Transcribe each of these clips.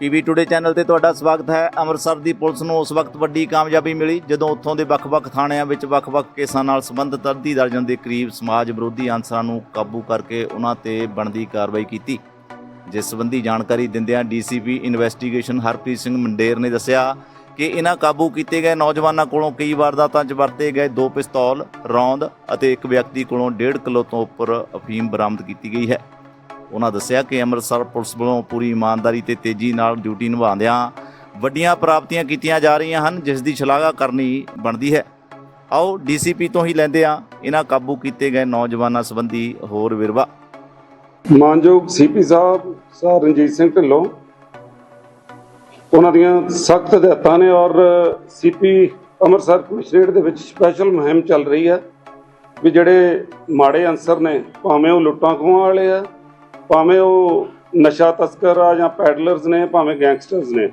PB today channel ਤੇ ਤੁਹਾਡਾ ਸਵਾਗਤ ਹੈ। ਅੰਮ੍ਰਿਤਸਰ ਦੀ ਪੁਲਿਸ ਨੂੰ ਉਸ ਵਕਤ ਵੱਡੀ ਕਾਮਯਾਬੀ ਮਿਲੀ, ਜਦੋਂ ਉੱਥੋਂ ਦੇ ਵੱਖ-ਵੱਖ ਥਾਣਿਆਂ ਵਿੱਚ ਵੱਖ-ਵੱਖ ਕੇਸਾਂ ਨਾਲ ਸੰਬੰਧਿਤ ਅੱਧੀ ਦਰਜਨ ਦੇ ਕਰੀਬ ਸਮਾਜ ਵਿਰੋਧੀ ਅਨਸਰਾਂ ਨੂੰ ਕਾਬੂ ਕਰਕੇ ਉਹਨਾਂ ਤੇ ਬਣਦੀ ਕਾਰਵਾਈ ਕੀਤੀ। ਜਿਸ ਸੰਬੰਧੀ ਜਾਣਕਾਰੀ ਦਿੰਦਿਆਂ ਡੀਸੀਪੀ ਇਨਵੈਸਟੀਗੇਸ਼ਨ ਹਰਪ੍ਰੀਤ ਸਿੰਘ ਮੰਡੇਰ ਨੇ ਦੱਸਿਆ ਕਿ ਇਹਨਾਂ ਕਾਬੂ ਕੀਤੇ ਗਏ ਨੌਜਵਾਨਾਂ ਕੋਲੋਂ ਕਈ ਵਾਰਦਾਤਾਂ 'ਚ ਵਰਤੇ ਗਏ ਦੋ ਪਿਸਤੌਲ, ਰੌਂਦ ਅਤੇ ਇੱਕ ਵਿਅਕਤੀ ਕੋਲੋਂ 1.5 ਕਿਲੋ ਤੋਂ ਉੱਪਰ ਅਫੀਮ ਬਰਾਮਦ ਕੀਤੀ ਗਈ ਹੈ। ਉਹਨਾਂ ਦੱਸਿਆ ਕਿ ਅੰਮ੍ਰਿਤਸਰ ਪੁਲਿਸ ਵੱਲੋਂ ਪੂਰੀ ਇਮਾਨਦਾਰੀ ਤੇ ਤੇਜ਼ੀ ਨਾਲ ਡਿਊਟੀ ਨਿਭਾਉਂਦਿਆਂ ਵੱਡੀਆਂ ਪ੍ਰਾਪਤੀਆਂ ਕੀਤੀਆਂ ਜਾ ਰਹੀਆਂ ਹਨ, ਜਿਸ ਦੀ ਸ਼ਲਾਘਾ ਕਰਨੀ ਬਣਦੀ ਹੈ। ਆਓ ਡੀਸੀਪੀ ਤੋਂ ਹੀ ਲੈਂਦੇ ਆ ਇਹਨਾਂ ਕਾਬੂ ਕੀਤੇ ਗਏ ਨੌਜਵਾਨਾਂ ਸੰਬੰਧੀ ਹੋਰ ਵਿਰਵਾ। ਮਾਨਯੋਗ ਸੀਪੀ ਸਾਹਿਬ, ਸਰ ਰਣਜੀਤ ਸਿੰਘ ਢਿੱਲੋਂ, ਉਹਨਾਂ ਦੀਆਂ ਸਖਤ ਹਦਾਇਤਾਂ ਨੇ ਔਰ ਸੀਪੀ ਅੰਮ੍ਰਿਤਸਰ ਕਮਿਸ਼ਨਰੇਟ ਦੇ ਵਿੱਚ ਸਪੈਸ਼ਲ ਮੁਹਿੰਮ ਚੱਲ ਰਹੀ ਹੈ ਵੀ ਜਿਹੜੇ ਮਾੜੇ ਅਨਸਰ ਨੇ, ਭਾਵੇਂ ਉਹ ਲੁੱਟਾਂ ਖੋਹਾਂ ਵਾਲੇ ਆ ਭਾਵੇਂ ਉਹ ਨਸ਼ਾ ਤਸਕਰ ਆ ਜਾਂ ਪੈਡਲਰਸ ਨੇ, ਭਾਵੇਂ ਗੈਂਗਸਟਰਸ ਨੇ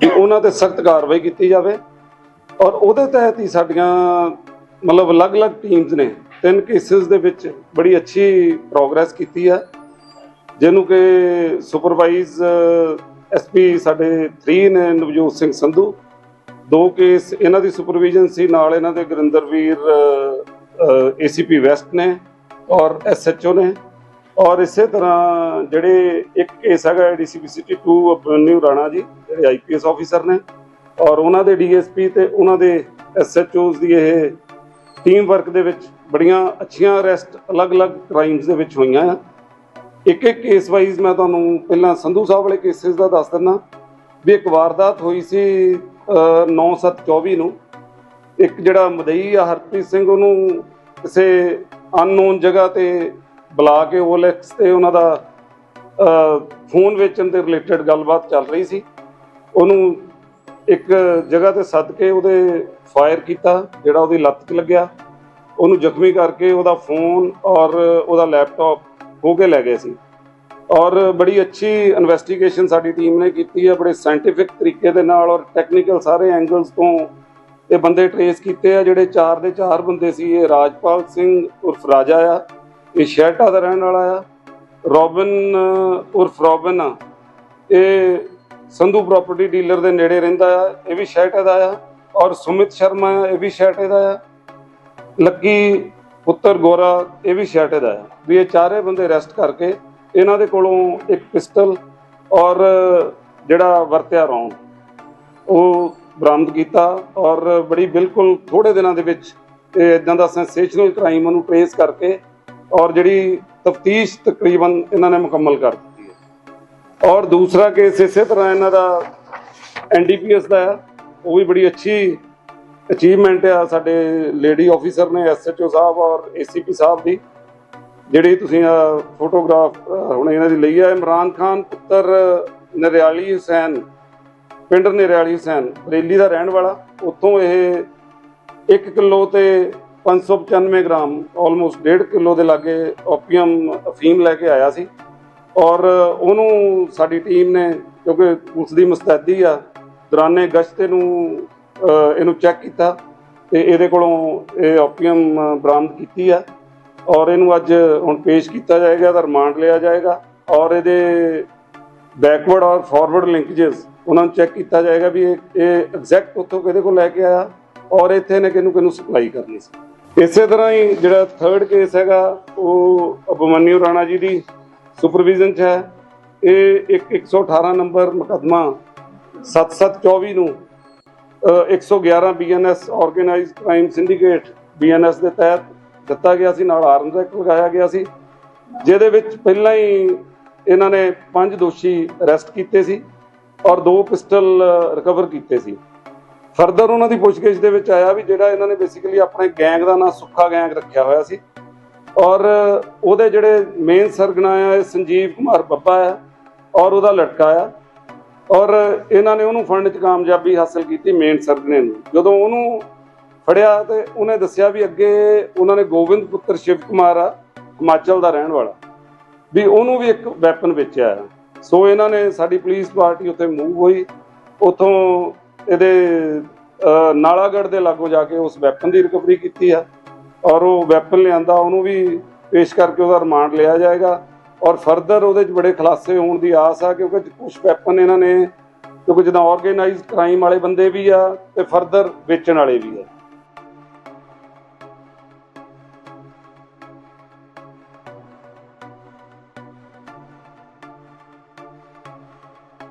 ਕਿ ਉਹਨਾਂ ਤੇ ਸਖਤ ਕਾਰਵਾਈ ਕੀਤੀ ਜਾਵੇ। ਔਰ ਉਹਦੇ ਤਹਿਤ ਹੀ ਸਾਡੀਆਂ, ਮਤਲਬ ਅਲੱਗ-ਅਲੱਗ ਟੀਮਸ ਨੇ, ਤਿੰਨ ਕੇਸਿਸ ਦੇ ਵਿੱਚ ਬੜੀ ਅੱਛੀ ਪ੍ਰੋਗਰੈਸ ਕੀਤੀ ਆ ਜਿਹਨੂੰ ਕਿ ਸੁਪਰਵਾਈਜ਼ ਐਸਪੀ ਸਾਡੇ 3 ਨੇ, ਨਵਜੋਤ ਸਿੰਘ ਸੰਧੂ। ਦੋ ਕੇਸ ਇਹਨਾਂ ਦੀ ਸੁਪਰਵਿਜ਼ਨ ਸੀ, ਨਾਲ ਇਹਨਾਂ ਦੇ ਗੁਰਿੰਦਰ ਗੁਰਿੰਦਰਵੀਰ ਏਸੀਪੀ ਵੈਸਟ ਨੇ ਔਰ ਐਸਐਚਓ ਨੇ। ਔਰ ਇਸੇ ਤਰ੍ਹਾਂ ਜਿਹੜੇ ਇੱਕ ਕੇਸ ਹੈਗਾ ਡੀਸੀਪੀ ਸਿਟੀ 2 ਅਬਨਿਊ ਰਾਣਾ ਜੀ, ਜਿਹੜੇ ਆਈਪੀਐਸ ਆਫੀਸਰ ਨੇ। ਔਰ ਉਹਨਾਂ ਦੇ ਡੀਐਸਪੀ ਤੇ ਉਹਨਾਂ ਦੇ ਐਸਐਚਓਜ਼ ਦੀ ਇਹ ਟੀਮ ਵਰਕ ਦੇ ਵਿੱਚ ਬੜੀਆਂ ਅੱਛੀਆਂ ਅਰੈਸਟ ਅਲੱਗ-ਅਲੱਗ ਕ੍ਰਾਈਮਸ ਦੇ ਵਿੱਚ ਹੋਈਆਂ ਆ। ਇੱਕ ਇੱਕ ਕੇਸ ਵਾਈਜ਼ ਮੈਂ ਤੁਹਾਨੂੰ ਪਹਿਲਾਂ ਸੰਧੂ ਸਾਹਿਬ ਵਾਲੇ ਕੇਸਿਸ ਦਾ ਦੱਸ ਦਿੰਦਾ। ਵੀ ਇੱਕ ਵਾਰਦਾਤ ਹੋਈ ਸੀ 9724 ਨੂੰ ਇੱਕ ਜਿਹੜਾ ਮਦਈ ਆ ਹਰਪ੍ਰੀਤ ਸਿੰਘ, ਉਹਨੂੰ ਕਿਸੇ ਅਨਨੋਨ ਜਗ੍ਹਾ ਤੇ ਬੁਲਾ ਕੇ OLX ਤੇ ਉਹਨਾਂ ਦਾ ਫੋਨ ਵੇਚਣ ਦੇ ਰਿਲੇਟਡ ਗੱਲਬਾਤ ਚੱਲ ਰਹੀ ਸੀ। ਉਹਨੂੰ ਇੱਕ ਜਗ੍ਹਾ ਤੇ ਸੱਦ ਕੇ ਉਹਦੇ ਫਾਇਰ ਕੀਤਾ, ਜਿਹੜਾ ਉਹਦੀ ਲੱਤ 'ਚ ਲੱਗਿਆ। ਉਹਨੂੰ ਜ਼ਖਮੀ ਕਰਕੇ ਉਹਦਾ ਫੋਨ ਔਰ ਉਹਦਾ ਲੈਪਟਾਪ ਹੋ ਕੇ ਲੈ ਗਏ ਸੀ। ਔਰ ਬੜੀ ਅੱਛੀ ਇਨਵੈਸਟੀਗੇਸ਼ਨ ਸਾਡੀ ਟੀਮ ਨੇ ਕੀਤੀ ਹੈ, ਬੜੇ ਸਾਇੰਟੀਫਿਕ ਤਰੀਕੇ ਦੇ ਨਾਲ ਔਰ ਟੈਕਨੀਕਲ ਸਾਰੇ ਐਂਗਲਸ ਤੋਂ ਇਹ ਬੰਦੇ ਟਰੇਸ ਕੀਤੇ ਆ, ਜਿਹੜੇ ਚਾਰ ਦੇ ਚਾਰ ਬੰਦੇ ਸੀ, ਇਹ ਰਾਜਪਾਲ ਸਿੰਘ ਉਰਫ ਰਾਜਾ ਆ। ਇਹ ਸ਼ਹਿਟਾ ਦਾ ਰਹਿਣ ਵਾਲਾ ਆ। ਰੋਬਿਨ, ਉਰਫ ਰੋਬਿਨ ਆ। ਇਹ ਸੰਧੂ ਪ੍ਰਾਪਰਟੀ ਡੀਲਰ ਦੇ ਨੇੜੇ ਰਹਿੰਦਾ ਆ। ਇਹ ਵੀ ਸ਼ਹਿਟੇ ਦਾ ਆ ਔਰ ਸੁਮਿਤ ਸ਼ਰਮਾ ਆ ਇਹ ਵੀ ਸ਼ਹਿਟੇ ਦਾ ਆ। ਲੱਕੀ, ਪੁੱਤਰ ਗੋਰਾ, ਇਹ ਵੀ ਸ਼ਹਿਟੇ ਦਾ ਆ। ਵੀ ਇਹ ਚਾਰੇ ਬੰਦੇ ਅਰੈਸਟ ਕਰਕੇ ਇਹਨਾਂ ਦੇ ਕੋਲੋਂ ਇੱਕ ਪਿਸਟਲ ਔਰ ਜਿਹੜਾ ਵਰਤਿਆ ਰੌਂਦ ਉਹ ਬਰਾਮਦ ਕੀਤਾ ਔਰ ਬੜੀ ਬਿਲਕੁਲ ਥੋੜੇ ਦਿਨਾਂ ਦੇ ਵਿੱਚ ਇਹ ਇਦਾਂ ਦਾ ਸੈਂਸੇਸ਼ਨਲ ਕ੍ਰਾਈਮ ਨੂੰ ਟ੍ਰੇਸ ਕਰਕੇ ਔਰ ਜਿਹੜੀ ਤਫਤੀਸ਼ ਤਕਰੀਬਨ ਇਹਨਾਂ ਨੇ ਮੁਕੰਮਲ ਕਰ ਦਿੱਤੀ ਹੈ। ਔਰ ਦੂਸਰਾ ਕੇਸ ਇਸੇ ਤਰ੍ਹਾਂ ਇਹਨਾਂ ਦਾ ਐਨਡੀਪੀਐਸ ਦਾ ਹੈ। ਉਹ ਵੀ ਬੜੀ ਅੱਛੀ ਅਚੀਵਮੈਂਟ ਆ ਸਾਡੇ ਲੇਡੀ ਆਫੀਸਰ ਨੇ ਐਸਐਚਓ ਸਾਹਿਬ ਔਰ ਏਸੀਪੀ ਸਾਹਿਬ ਦੀ, ਜਿਹੜੀ ਤੁਸੀਂ ਫੋਟੋਗ੍ਰਾਫ ਹੁਣ ਇਹਨਾਂ ਦੀ ਲਈ ਆ, ਇਮਰਾਨ ਖਾਨ, ਪੁੱਤਰ ਨਰਿਆਲੀ ਹੁਸੈਨ, ਪਿੰਡ ਨਰਿਆਲੀ ਹੁਸੈਨ, ਬਰੇਲੀ ਦਾ ਰਹਿਣ ਵਾਲਾ। ਉੱਥੋਂ ਇਹ 1 ਕਿਲੋ ਤੇ 595 ਗ੍ਰਾਮ ਆਲਮੋਸਟ 1.5 ਕਿਲੋ ਦੇ ਲਾਗੇ ਓਪੀਅਮ ਅਫੀਮ ਲੈ ਕੇ ਆਇਆ ਸੀ। ਔਰ ਉਹਨੂੰ ਸਾਡੀ ਟੀਮ ਨੇ, ਕਿਉਂਕਿ ਉਸ ਦੀ ਮੁਸਤੈਦੀ ਆ, ਦੌਰਾਨੇ ਗਸ਼ਤ ਨੂੰ ਇਹਨੂੰ ਚੈੱਕ ਕੀਤਾ ਤੇ ਇਹਦੇ ਕੋਲੋਂ ਇਹ ਓਪੀਅਮ ਬਰਾਮਦ ਕੀਤੀ ਆ। ਔਰ ਇਹਨੂੰ ਅੱਜ ਹੁਣ ਪੇਸ਼ ਕੀਤਾ ਜਾਏਗਾ ਤਾਂ ਰਿਮਾਂਡ ਲਿਆ ਜਾਏਗਾ। ਔਰ ਇਹਦੇ ਬੈਕਵਰਡ ਔਰ ਫਾਰਵਰਡ ਲਿੰਕੇजेस ਉਹਨਾਂ ਨੂੰ ਚੈੱਕ ਕੀਤਾ ਜਾਏਗਾ ਵੀ ਇਹ ਇਹ ਐਗਜ਼ੈਕਟ ਉੱਥੋਂ ਕਿਹਦੇ ਕੋਲ ਲੈ ਕੇ ਆਇਆ। ਔਰ ਇੱਥੇ ਨੇ ਕਿਹਨੂੰ ਕਿਹਨੂੰ ਸਪਲਾਈ ਕਰਨੀ ਸੀ। ਇਸੇ ਤਰ੍ਹਾਂ ਹੀ ਜਿਹੜਾ ਥਰਡ ਕੇਸ ਹੈਗਾ ਉਹ ਅਭਮਨਿਊ ਰਾਣਾ ਜੀ ਦੀ ਸੁਪਰਵਿਜ਼ਨ 'ਚ ਹੈ। ਇਹ ਇੱਕ 118 ਨੰਬਰ ਮੁਕੱਦਮਾ 7724 ਨੂੰ ਅ, 111 BNS organised crime syndicate BNS ਦੇ ਤਹਿਤ ਦਿੱਤਾ ਗਿਆ ਸੀ ਨਾਲ ਆਰਮਸ ਐਕਟ ਲਗਾਇਆ ਗਿਆ ਸੀ ਜਿਹਦੇ ਵਿੱਚ ਪਹਿਲਾਂ ਹੀ ਇਹਨਾਂ ਨੇ ਪੰਜ ਦੋਸ਼ੀ ਅਰੈਸਟ ਕੀਤੇ ਸੀ ਔਰ ਦੋ ਪਿਸਟਲ ਰਿਕਵਰ ਕੀਤੇ ਸੀ। ਫਰਦਰ ਉਹਨਾਂ ਦੀ ਪੁੱਛਗਿੱਛ ਦੇ ਵਿੱਚ ਆਇਆ ਵੀ ਜਿਹੜਾ ਇਹਨਾਂ ਨੇ ਬੇਸਿਕਲੀ ਆਪਣੇ ਗੈਂਗ ਦਾ ਨਾਂ ਸੁੱਖਾ ਗੈਂਗ ਰੱਖਿਆ ਹੋਇਆ ਸੀ। ਔਰ ਉਹਦੇ ਜਿਹੜੇ ਮੇਨ ਸਰਗਨਾ ਆ, ਇਹ ਸੰਜੀਵ ਕੁਮਾਰ ਬੱਬਾ ਆ, ਔਰ ਉਹਦਾ ਲੜਕਾ ਆ। ਔਰ ਇਹਨਾਂ ਨੇ ਉਹਨੂੰ ਫੜਨ 'ਚ ਕਾਮਯਾਬੀ ਹਾਸਲ ਕੀਤੀ ਮੇਨ ਸਰਗਨੇ ਨੂੰ। ਜਦੋਂ ਉਹਨੂੰ ਫੜਿਆ ਤੇ ਉਹਨੇ ਦੱਸਿਆ ਵੀ ਅੱਗੇ ਉਹਨਾਂ ਨੇ ਗੋਬਿੰਦ ਪੁੱਤਰ ਸ਼ਿਵ ਕੁਮਾਰ ਆ, ਹਿਮਾਚਲ ਦਾ ਰਹਿਣ ਵਾਲਾ, ਵੀ ਉਹਨੂੰ ਵੀ ਇੱਕ ਵੈਪਨ ਵੇਚਿਆ ਆ। ਸੋ ਇਹਨਾਂ ਨੇ ਸਾਡੀ ਪੁਲਿਸ ਪਾਰਟੀ ਉੱਥੇ ਮੂਵ ਹੋਈ। ਉਥੋਂ ਇਹਦੇ ਅਹ, ਨਾਲਾਗੜ੍ਹ ਦੇ ਲਾਗੋਂ ਜਾ ਕੇ ਉਸ ਵੈਪਨ ਦੀ ਰਿਕਵਰੀ ਕੀਤੀ ਆ ਔਰ ਉਹ ਵੈਪਨ ਲਿਆਂਦਾ ਉਹਨੂੰ ਵੀ ਪੇਸ਼ ਕਰਕੇ ਉਹਦਾ ਰਿਮਾਂਡ ਲਿਆ ਜਾਏਗਾ ਔਰ ਫਰਦਰ ਉਹਦੇ 'ਚ ਬੜੇ ਖੁਲਾਸੇ ਹੋਣ ਦੀ ਆਸ ਆ ਕਿਉਂਕਿ ਕੁਝ ਵੈਪਨ ਇਹਨਾਂ ਨੇ ਕਿਉਂਕਿ ਜਿੱਦਾਂ ਆਰਗੇਨਾਈਜ਼ਡ ਕ੍ਰਾਈਮ ਵਾਲੇ ਬੰਦੇ ਵੀ ਆ ਤੇ ਫਰਦਰ ਵੇਚਣ ਵਾਲੇ ਵੀ ਆ।